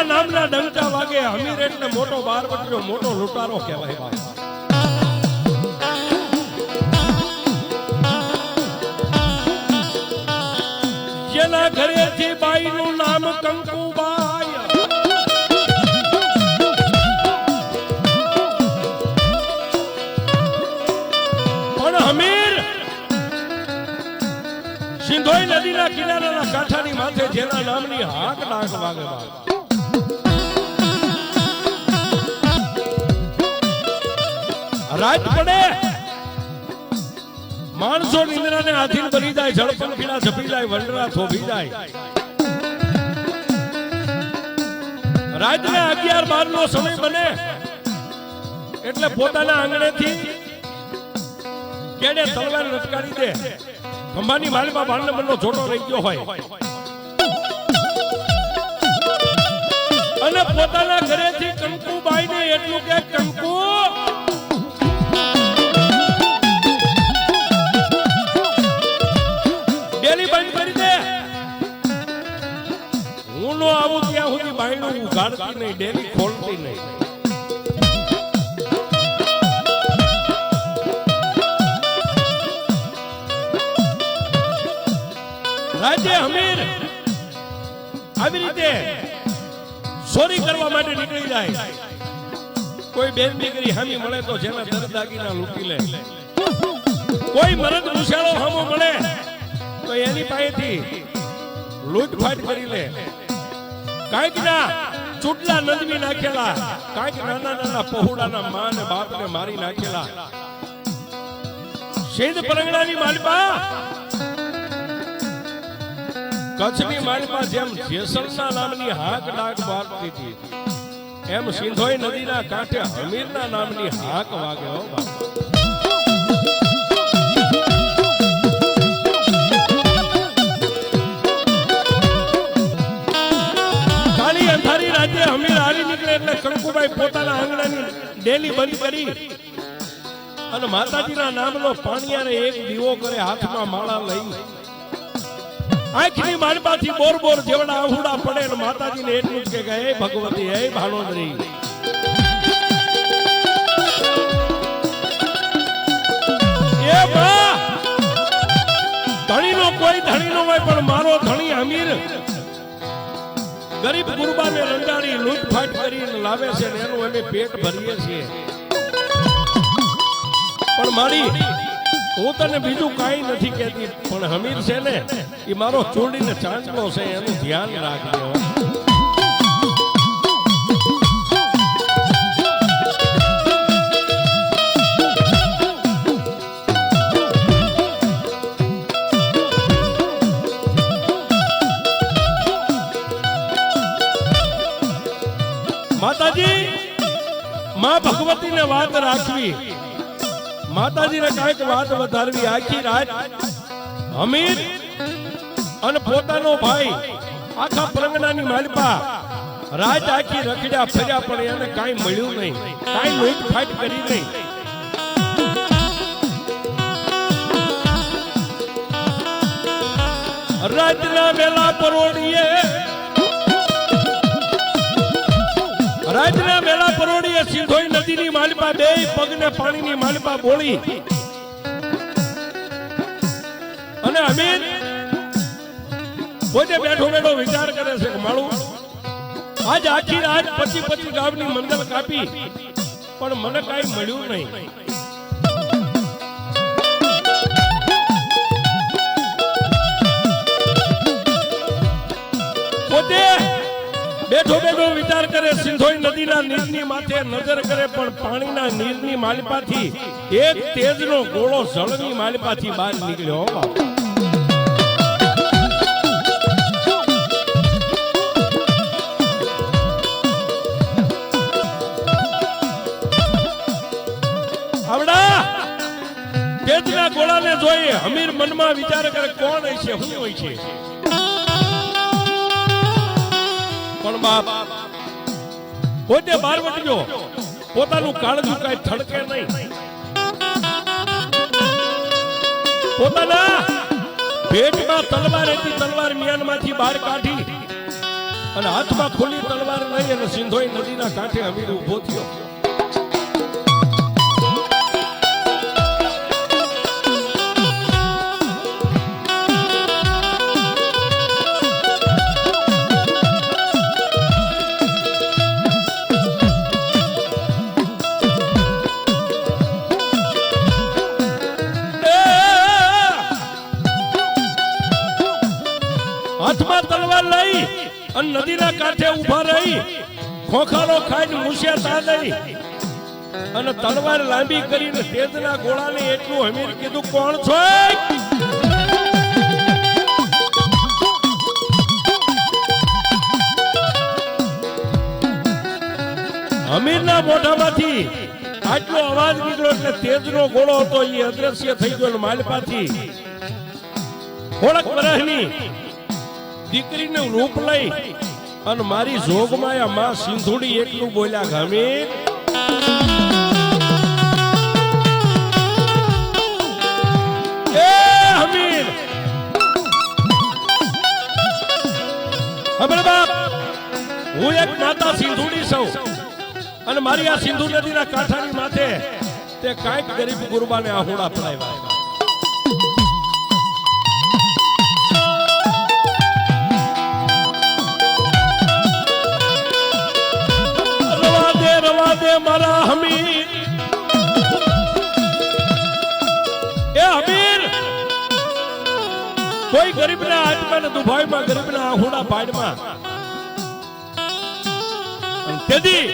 હમીરના નામના ડંકા વાગે હમીર એટલે મોટો બારવટીયો મોટો લૂંટારો કહેવાય બાપ જેના ઘરેથી બાઈનું નામ કંકુબાઈ. પણ હમીર સિંધોઈ નદીના કિનારાના કાંઠાની માથે જેના નામની હાક ડાક વાગે બાપ રાત પડે માણસો નિંદ્રાને આધીન બની જાય જળપણ પીડા જપી જાય વંડરા થોભી જાય. રાતના અગિયાર બાર નો સમય બને એટલે પોતાના આંગણેથી કેડે તલવાર લટકાવી દે. ખંભાની માલમાં બાર નંબરનો છોટો રહી ગયો હોય. અને પોતાના ઘરેથી કંકુબાઈને એટલું કે, કંકુ ઉઘાડતી નહીં ડેરી ખોલતી નહીં. રાજે હમીર આવી રીતે ચોરી કરવા માટે નીકળી જાય. કોઈ બેન દીકરી હામી મળે તો જેના દર દાગીના લૂંટી લે. કોઈ મરદ મુસાળો હામો મળે તો એની પાસેથી લૂંટફાટ કરી લે. કાંઈક ના ચૂટલા નદવી નાખેલા. કાંઈક નાના નાના પહોળાના મા ને બાપ ને મારી નાખેલા. શેદ પરંગડાની માલપા. કચ્છની માલપા જેમ જેસલના નામની હાક ડાક વાગતી હતી, એમ સિંધોઈ નદીના કાંઠે હમીરના નામની હાક વાગે હો બાપ. પોતાના આંગણાની ડેલી બંધ કરી અને માતાજીના નામનો પાણીયારે એક દીવો કરે, હાથમાં માળા લઈ. આંખની માનપાથી બોર બોર જેવડા આહુડા પડે અને માતાજીને એટલું જ કે હે ભગવતી, હે ભાનોદરી એ બા, ધણીનો કોઈ ધણી નો હોય, પણ મારો ધણી અમીર ગરીબ ગુરબાને રંડાડી લૂંટફાટ કરીને લાવે છે ને એનું અમે પેટ ભરીએ છીએ. પણ મારી, હું તને બીજું કાંઈ નથી કહેતી, પણ હમીર છે ને, એ મારો ચોડીને ચાંચલો છે, એનું ધ્યાન રાખજો. માં ભગવતી ને વાત રાખવી. માતાજીને કંઈક વાત વધારવી. આખી રાત અમીર અને પોતાનો ભાઈ આખા પરંગણાની માલપા રાત આખી રખડ્યા, ફર્યા, પણ એને કાંઈ મળ્યું નહીં. કાંઈ મીટ ફાઈટ કરી નહીં. રાતના વેલા પરોડીએ રાતના મેળા પરોડીએ સિંધોઈ નદીની માલિપા બે પગને પાણીની માલિપા બોળી. અને અમીર પોતે બેઠો બેઠો વિચાર કરે છે માળું, આજ આખી રાત પચી પચી ગામની મંડળ કાપી, પણ મને કઈ મળ્યું નહીં. બેઠો બેઠો વિચાર કરે, સિંધોઈ નદીના નીરની માથે નજર કરે, પણ પાણીના નીરની માલિપાથી એક તેજનો ગોળો જળની માલિપાથી બહાર નીકળ્યો, હો ગોળાને જોઈ હમીર મનમાં વિચાર કરે, કોણ હોય છે શું હોય છે પણ બાપ પોતે બાર વટજો પોતાનું કાળજું કાંઈ થડકે નહીં. પોતાના પેટમાં તલવાર હતી, તલવાર મિયાનમાંથી બહાર કાઢી અને હાથમાં ખુલ્લી તલવાર લઈ અને સિંધોઈ નદીના કાંઠે અમીર ઊભો થયો. હાથમાં તલવાર લઈ અને નદીના કાંઠે ઊભા રહી ખોખાલો ખાઈને મૂછ્યા તા દઈ અને તલવાર લાંબી કરીને તેજના ગોળાને એટલું હમીર કીધું, કોણ છો? હમીરના મોઢામાંથી આટલો અવાજ નીકળ્યો એટલે તેજનો ગોળો હતો એ અદ્રશ્ય થઈ ગયો માલપાથી. થોડાક વર્ષની દીકરીનું રૂપ લઈ અને મારી જોગમાયા માં સિંધુડી એટલું બોલ્યા હમણાં હું એક માતા સિંધુડી સૌ અને મારી આ સિંધુ નદીના કાંઠાની માથે તે કાંઈક ગરીબ ગુરબાને આહુડા પડાવ્યા. દે મારા હમીર. એ હમીર! કોઈ ગરીબના હાથમાં ને દુભાઈમાં, ગરીબના આહુડા પાડમાં. તેથી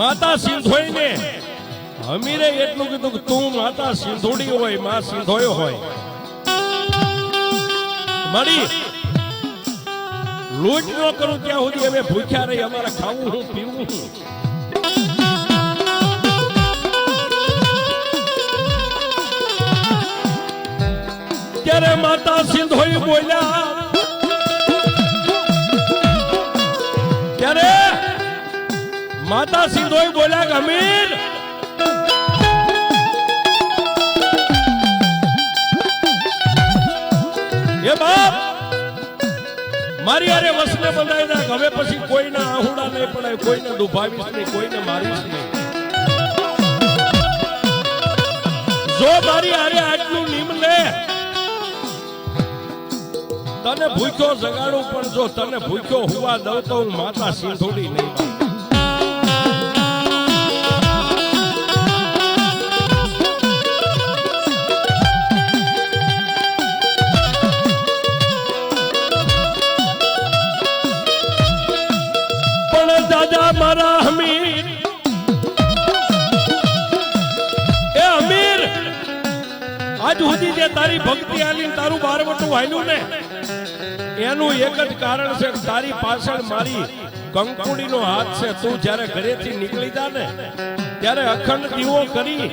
માતા સિંધોઈને હમીરે એટલું કીધું કે તું માતા સિંધોડી હોય, માં સિંધોયો હોય. મારી લૂંટ ન કરું ત્યાં સુધી અમે ભૂખ્યા રહી, અમારે ખાવું હું, પીવું હું. ત્યારે માતા સિંધોઈ બોલ્યા ત્યારે માતા સિંધોઈ બોલ્યા ગમીર એ બાપ, મારી અરે વસને બંધાઈ નાખ. હવે પછી કોઈને આહુડા નહીં પડાય, કોઈને દુભાવીશ નહીં, કોઈને મારીશ નહીં. જો મારી અરે આટલું નિમ લે તને ભૂખ્યો જગાડું, પણ જો તને ભૂખ્યો હુવા દઉં તો હું માતા સિંધોડી નહીં દાદા મારા હમીર એ હમીર આજ સુધી જે તારી ભક્તિ આલી તારું તારું બારવટું વાયલું ને એનું એક જ કારણ છે તારી પાછળ મારી કંકુડીનો હાથ છે. તું જ્યારે ઘરેથી નીકળી જા ને, ત્યારે અખંડ દીવો કરી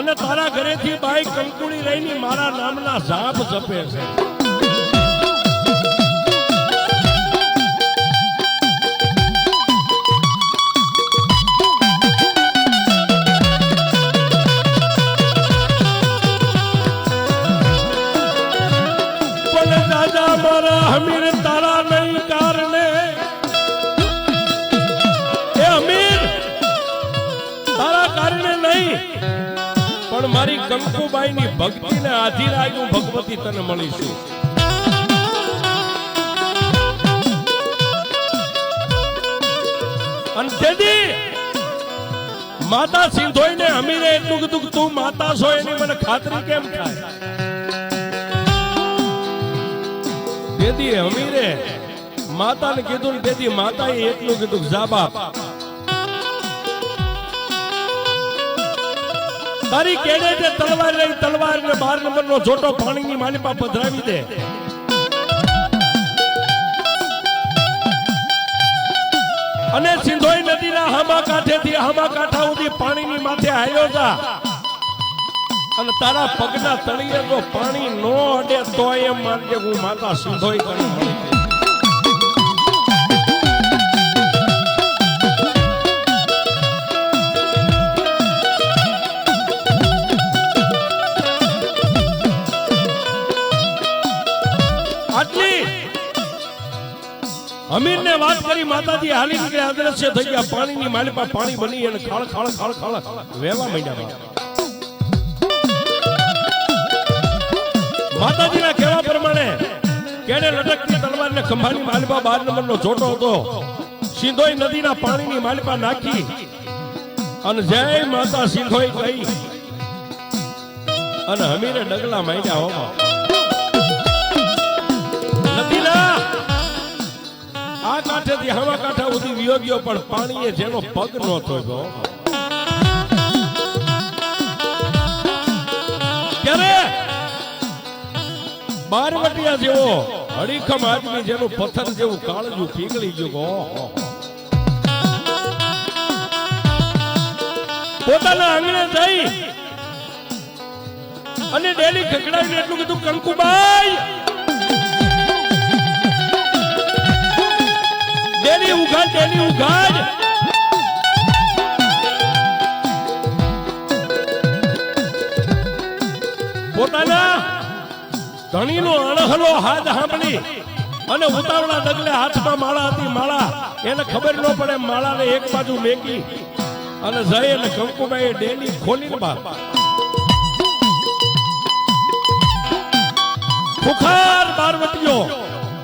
અને તારા ઘરેથી બાઈ કંકુડી રહીને મારા નામના જાપ જપે છે. મારા હમીર તારા નહીં કારણે. એ અમીર, તારા કારણે નહીં. પણ મારી કંકુબાઈની ભક્તિને આધીરાય હું ભગવતી તને મળીશું. માતા સિંધોઈને હમીરે એટલું કીધું તું માતા છો, એની મને ખાતરી કેમ થાય? તેથી હમીરે માતાને કીધું ને તેથી એટલું કીધું જા બાપ. તારી કેડે જે તલવાર લઈ તલવાર ને બાર નંબર નો જોટો પાણીની માલિપા પધરાવી દે. અને સિંધોઈ નદીના હામા કાંઠેથી હામા કાંઠા સુધી પાણીની માથે હાલ્યો જા. અને તારા પગના તળિયે તો પાણી નો અડે તો એમ માનજે હું માતા સિંધોઈ કરી અમીર ને વાત કરી માતાજી હાલી નીકળ્યા અદ્રશ્ય થઈ ગયા પાણીની માલિપા પાણી બની અને ખાળ ખાળ ખાળ ખાળ વહેવા માંડ્યા માતાજીના કહેવા પ્રમાણે કેને લટકતી તલવારને ખંભાની માલિપા બાર નંબરનો જોટો હતો. સિંધોઈ નદીના પાણીની માલિપા નાખી અને જય માતા સિંધોઈ કહી અને હમીરે ડગલા માંડ્યા હોમાં. નદીના આ કાંઠેથી હવા કાંઠા સુધી વિયોગ્યો, પણ પાણીએ જેનો પગ નો થયો ક્યારે? બારવટિયા જેવો હડીખમ આદમી જેનું પથ્થર જેવું કાળજું પીગળી ગયું. પોતાના આંગણે જઈ અને ડેલી ખકડાવીને એટલું કીધું, કંકુબાઈ! Daily ઉઘાડ daily ઉઘાડ. પોતાના ધણીનો અણહલો હાથ સાંભળી અને ઉતાવળા ડગલે હાથમાં માળા હતી, માળા. એને ખબર ન પડે માળાને એક બાજુ મેકી અને જઈ અને કંકુબાઈ ડેલી ખોલી બા ફુખાર બારવટીયો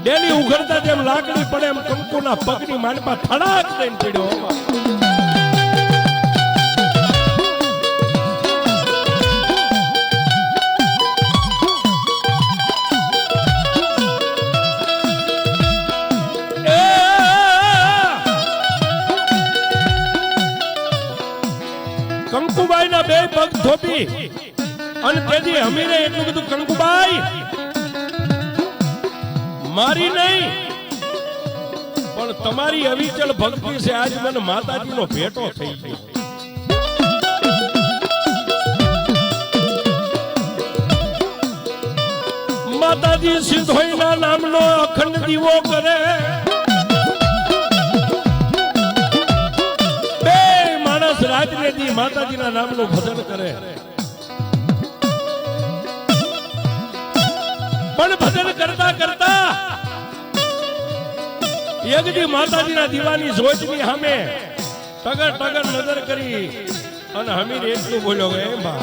ડેલી ઉઘડતા જેમ લાકડી પડે એમ કંકુના પગની માનપા થડાક દઈને પડ્યો ધોપી અને તેથી અમીરે એટલું બધું કણકુબાઈ મારી નહીં. પણ તમારી અવિચળ ભક્તિ છે. આજ મને માતાજીનો ભેટો થઈ ગયો. માતાજી સિંધોઈના નામનો અખંડ દીવો કરે. માતાજીના નામનું ભજન કરે. પણ ભજન કરતા કરતા યજ્ઞ માતાજીના દીવાની જોજની સામે ટગર ટગર નજર કરી અને હમીર એટલું બોલ્યો કે, એ બા.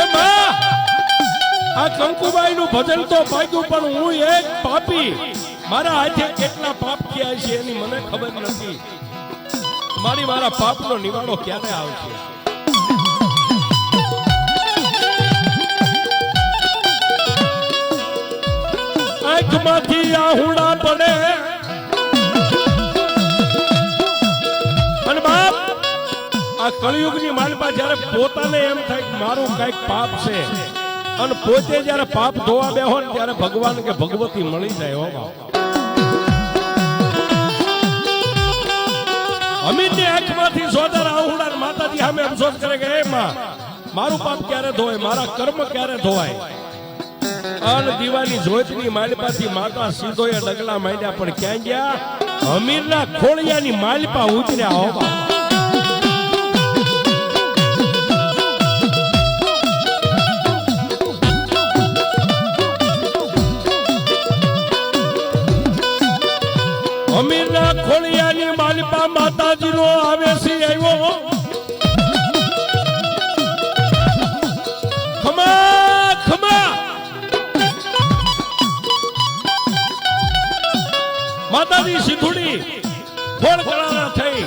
એ બા, આ કંકુબાઈ નું ભજન તો ભાગ્યું પણ હું એક પાપી. મારા હાથે કેટલા પાપ થયા છે એની મને ખબર નથી. મારી મારા પાપનો નિવાડો ક્યારે આવશે? આંખમાંથી આહુડા પડે. અને બાપ, આ કળિયુગની માલપા જ્યારે પોતાને એમ થાય મારું કંઈક પાપ છે, અને પોતે જ્યારે પાપ ધોવા બેહો ને ત્યારે ભગવાન કે ભગવતી મળી જાય અમિતની આંખમાંથી સોદર આહુડા માતાજી સામે અફસોસ કરે કે, હે માં, મારું પાપ ક્યારે ધોવાય? મારા કર્મ ક્યારે ધોવાય? અન દીવાની જોતની માલિપાથી માતા સીધોએ ડગલા માંડ્યા, પણ ક્યાં ગયા? અમીરના ખોળિયાની માલિપા ઉતર્યા હો ખોળિયાની માલિપા માતાજીનો આવેશી આવ્યો માતાજી સિંધુડી ખોળ કળાના થઈ.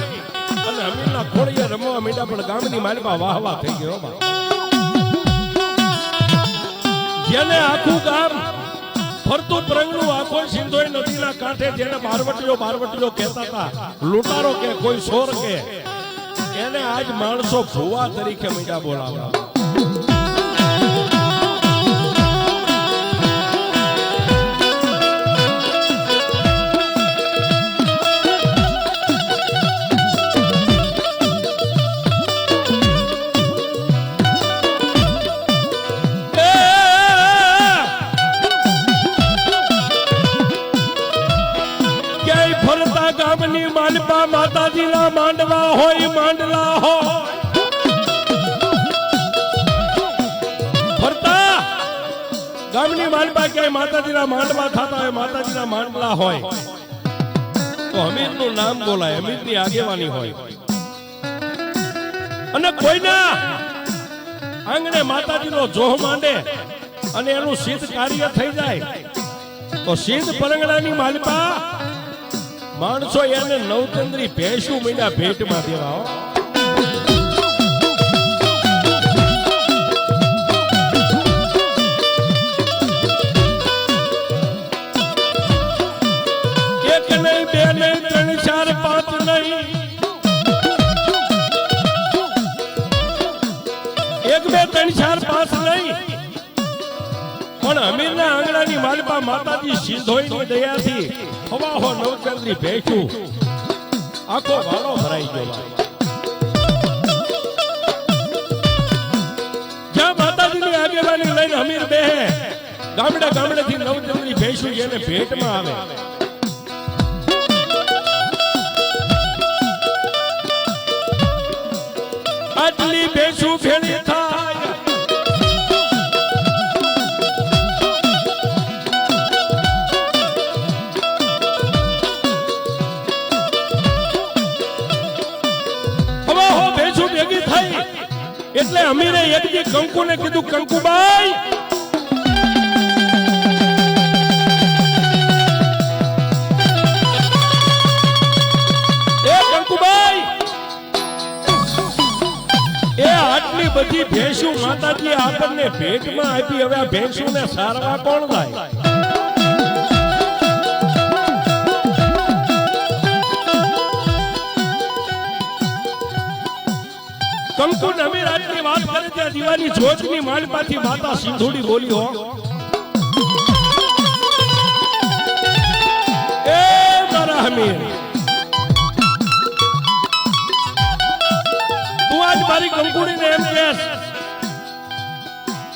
અને હમીરના ખોળિયા રમવા મીડા પણ ગામની માલમાં વાહ વાહ થઈ ગયો. જેને આખું ગામ ફરતું પ્રંગનું આખો સિંધોઈ નદીના કાંઠે જેને બારવટીઓ બારવટીઓ કહેતા હતા. લૂંટારો કે, કોઈ સોર કે એને આજ માણસો ભુવા તરીકે મીડા બોલાવવા. ક્યાંય માતાજીના માંડવા થતા હોય, માતાજીના માંડલા હોય. તો હમીરનું નામ બોલાય હમીરની આગેવાની હોય. અને કોઈના આંગણે માતાજીનો જોહ માંડે અને એનું સિદ્ધ કાર્ય થઈ જાય, તો સિદ્ધ પરંગડાની માલિકા, માણસો એને નવચંદ્રી ભેંસું મહિના ભેટમાં દેવા માતાજી દયાથી હવાહો નવચંદ્રી ભેંસું આખો વાળો ભરાઈ ગયો. જ્યાં માતાજીની આગેવાની લઈને અમીર બે ગામડે ગામડેથી નવચંદ્રી ભેંસું ભેટમાં આવે આટલી ભેંસું ભેળી અમીરે એક કંકુને કીધું, કંકુબાઈ! એ કંકુબાઈ! એ આટલી બધી ભેંસું માતાજી આપણને ભેટમાં આપી, હવે આ ભેંસુને સારવા કોણ થાય કંકુ નમી રાજની વાત કરે ત્યાં દીવાની જોજની માલપાથી માતા સિંધુડી બોલી હો. એ મારા હમીર તું આજ મારી કંકુડીને એમ કહેશ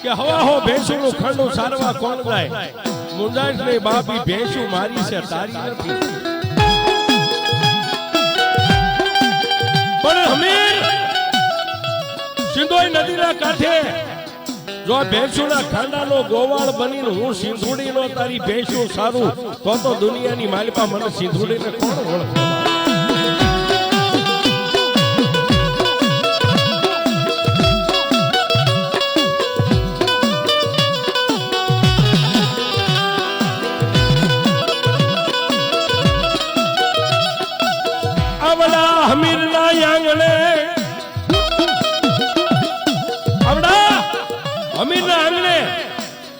કે હવા હો ભેંસુનું ખંડું સારવા કોણ જાય મુંજાશ ને બાપી ભેંસું મારી છે, તારી નથી. પણ હમીર સિંધોઈ નદીના કાંઠે? જો ભેંસુના ખાંડાનો ગોવાળ બનીને હું સિંધુડીનો, તારી ભેંસું સારું, તો તો દુનિયાની માલિકા મને સિંધુડીને કોણ ઓળખે?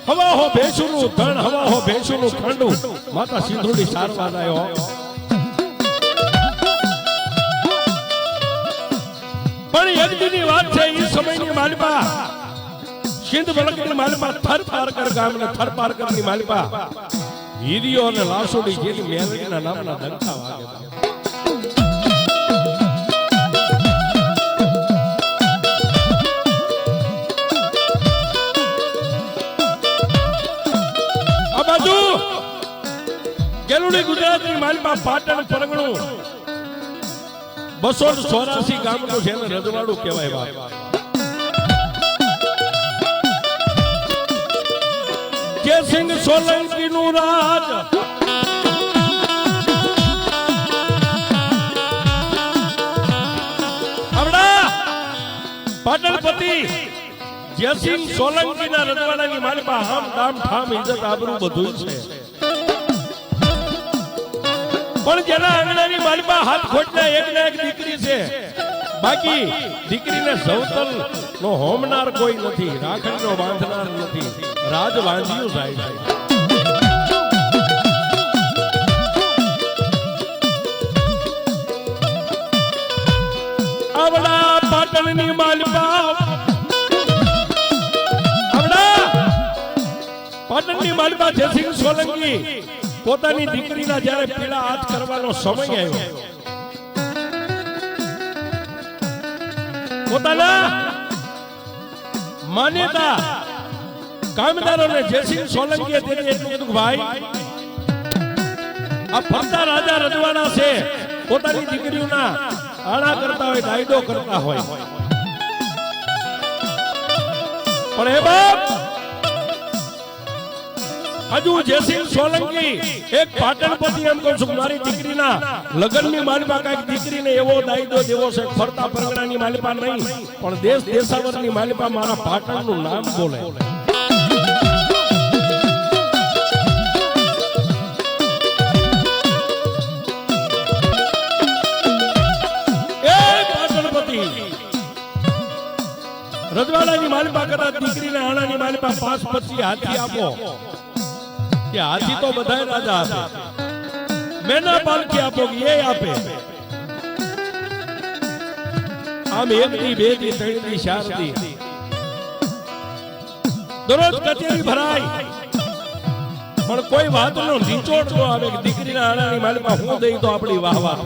હવા હો ભેંસુનું ધણ હવા હો ભેંસુનું ખંડું. માતા સિંધુડી સારવા આવ્યો પણ યજ્ઞની વાત છે એ સમયની માલિપા. સિંધ બળકની માલિપા થર પારકર ગામને, થર પારકરની માલિપા. હીરીઓ અને લાસોડી જેની મેલડીના નામના ડંકા વાગે. ગેલુડી ગુજરાતની માલમાં પાટણ પરગણું બસો ચોરાસી ગામનું છે એને રજવાડું કહેવાય જયસિંહ સોલંકી નું રાજ. પાટણપતિ જયસિંહ સોલંકીના રજવાડાની માલિકા હામ દામ ઠામ, ઇજ્જત, આબરૂ બધું છે. પણ જેના આંગણાની માલિકા હાથ ખોટના એક ને એક દીકરી છે. બાકી દીકરીને સૌતલ નો હોમનાર કોઈ નથી, રાખડીનો બાંધનાર નથી. રાજ વાંધ્યું છે આવડા પાટણની માલિકા આવડા પાટણની માલિકા જયસિંહ સોલંકી. પોતાની દીકરીના જ્યારે પીળા હાથ કરવાનો સમય આવ્યો. પોતાના માન્યતા કામદારોને જયસિંહ સોલંકીએ તેથી એટલું કીધું ભાઈ, આ ફરતા રાજા રજવાડા છે. પોતાની દીકરીઓના આણા કરતા હોય ડાયડો કરતા હોય. પણ એ બાપ હજુ જયસિંહ સોલંકી, એક પાટણપતિ એમ કહું છું, મારી દીકરીના લગ્નની માલિપા કાંઈક દીકરીને એવો દાયદો દેવો છે, ફરતા પરગણાની માલિપા નહીં, પણ દેશ દેશાવરની માલિપા મારા પાટણનું નામ બોલે. રજવાડાની માલિપા કરતા દીકરીને આણાની માલિપા પાંચ પછી હાથી આપો. કે હાથી તો બધાય રાજા આપે. મેના પાલખી આપો એ આપે. આમ એક દી બે ની ત્રણ દી ચાર દી દરરોજ કચેરી ભરાય. પણ કોઈ વાતનો નીચોડ ન આવે કે દીકરીના આણાની માં હું દઈ તો આપણી વાહ વાહ.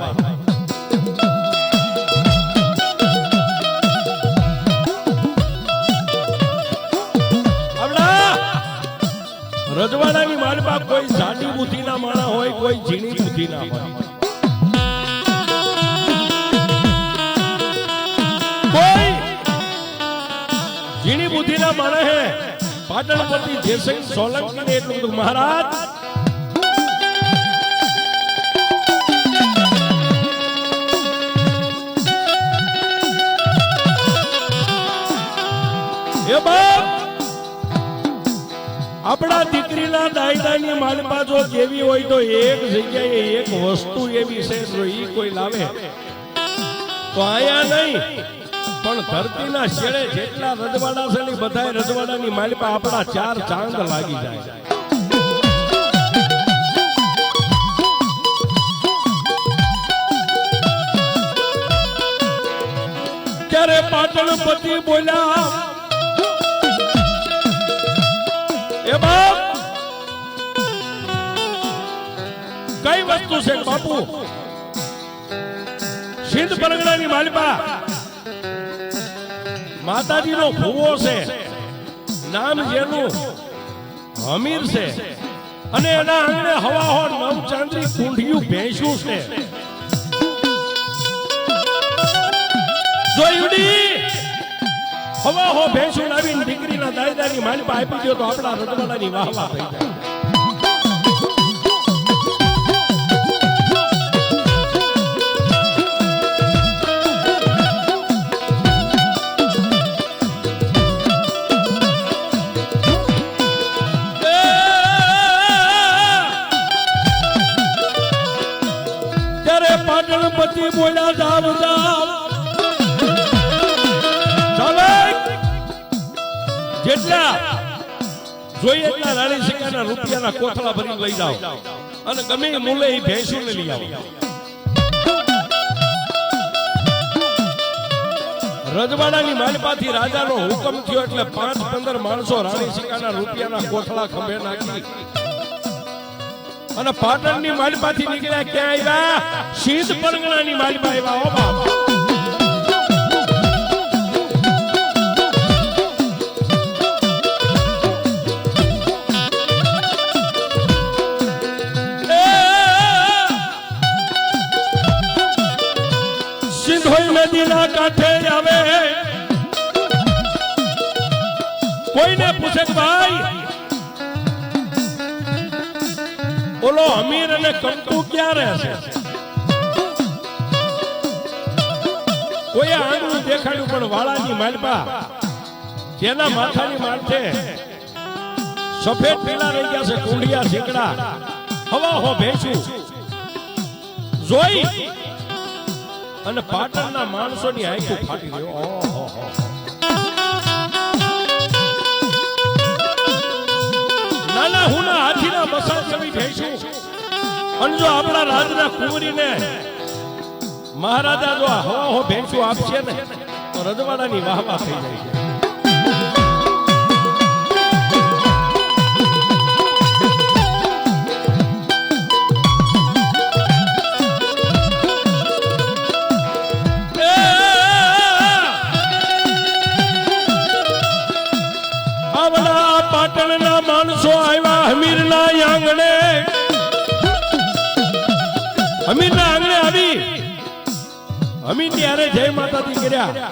રજવાડાની માલપા કોઈ સાડી બુદ્ધિના માણા હોય, કોઈ ઝીણી બુદ્ધિના હોય. કોઈ ઝીણી બુદ્ધિના માણા હે. પાટણપતિ જયસિંહ સોલંકી ને એટલું બધું મહારાજ. એ બાપ આપણા દીકરીના દાયદાની માલપા જો જેવી હોય તો એક જગ્યાએ એક વસ્તુ એવી છે જો ઈ કોઈ લાવે. તો આયા નહીં. પણ ધરતીના શેડે જેટલા રજવાડા છે ને બધા રજવાડાની માલપા આપણા ચાર ચાંદ લાગી જાય. ત્યારે પાટણપતિ બોલ્યા વસ્તુ છે બાપુ. સિંધ પરગણાની માલિપા માતાજીનો ભૂવો છે. નામ જેનું હમીર છે. અને એના આંગણે હવા હો નવ ચાંદરી કુંઢિયું ભેંસ્યું છે. જોયુડી હવા હો ભેંસું લાવીને દીકરીના દાયદાની માલિપા આપી દો તો આપણા રજવાડાની વાહ વાહ થઈ જાય. બોલ્યા જાવ જાવ. જેટલા જોઈએ એટલા રાણી સિંગાના રૂપિયાના કોથળા ભરી લઈ જાઓ. અને ગમે મૂલે એ ભેંસોને લઈ આવો. રજવાડાની માલપાથી રાજાનો હુકમ થયો એટલે પાંચ પંદર માણસો રાણી સિંગાના રૂપિયાના કોથળા ખંભે નાખી અને પાટણની માલપાથી નીકળ્યા ક્યાં આવ્યા? સિંધ પરગણાની માલપા આવ્યા ઓ બાપ. નદીના કાંઠે આવે. કોઈને પૂછે ભાઈ ઓલો અમીર અને કંકુ ક્યાં રહે છે કોઈ આંગળું દેખાડ્યું, પણ વાળાની માલપા, જેના માથાની માથે સફેદ પીલા રહી ગયા છે, કુંડિયા, ઝીકડા. હવા હો ભેંસું. જોઈ અને પાટણના માણસોની આંખો ફાટી ગયો ઓહો હુના હાથીના બસા જેવી ભેશું અને જો આપણા રાજના કુંવરીને મહારાજા જો હવા હો ભેંસું આપશે ને, તો રજવાડાની વાહ વાહ થઈ જાય અમીનની અરે જય માતાજી કર્યા.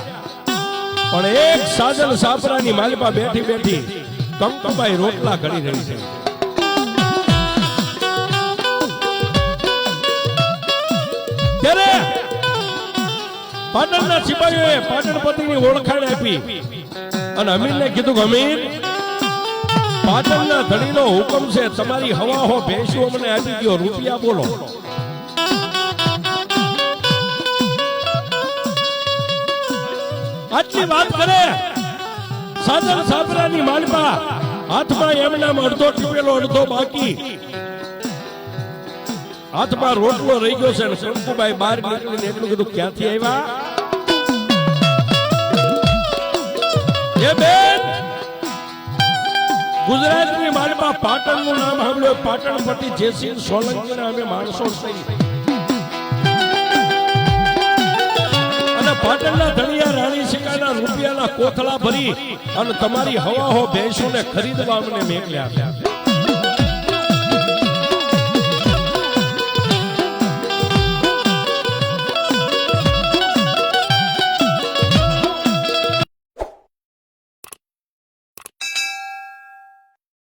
પણ એક સાજલ સાપરાની માલિપા બેઠી બેઠી કંકુબાઈ રોટલા કરી રહી છે. ત્યારે પાટણના સિપાહીઓએ પાટણપતિની ઓળખાણ આપી અને અમીરને કીધું કે અમીર પાટણના ધણીનો હુકમ છે, તમારી હવા હો ભેંસુઓ મને આપી ગયો રૂપિયા બોલો. આટલી વાત કરે. સાધન સાબરાની માલપા હાથમાં એમના અડધો ટીપેલો, અડધો બાકી. હાથમાં રોટલો રહી ગયો છે શંકુભાઈ બહાર નીકળીને એટલું બધું ક્યાંથી આવ્યા? એ બેન, ગુજરાતની માલમાં પાટણનું નામ સાંભળ્યું. પાટણપતિ જયસિંહ સોલંકી અમે માણસો થઈ પાટણના ધણિયા રાણી સિકાના રૂપિયાના કોથળા ભરી અને તમારી હવા હો ભેંસોને ખરીદવા અમને મેકલ્યા.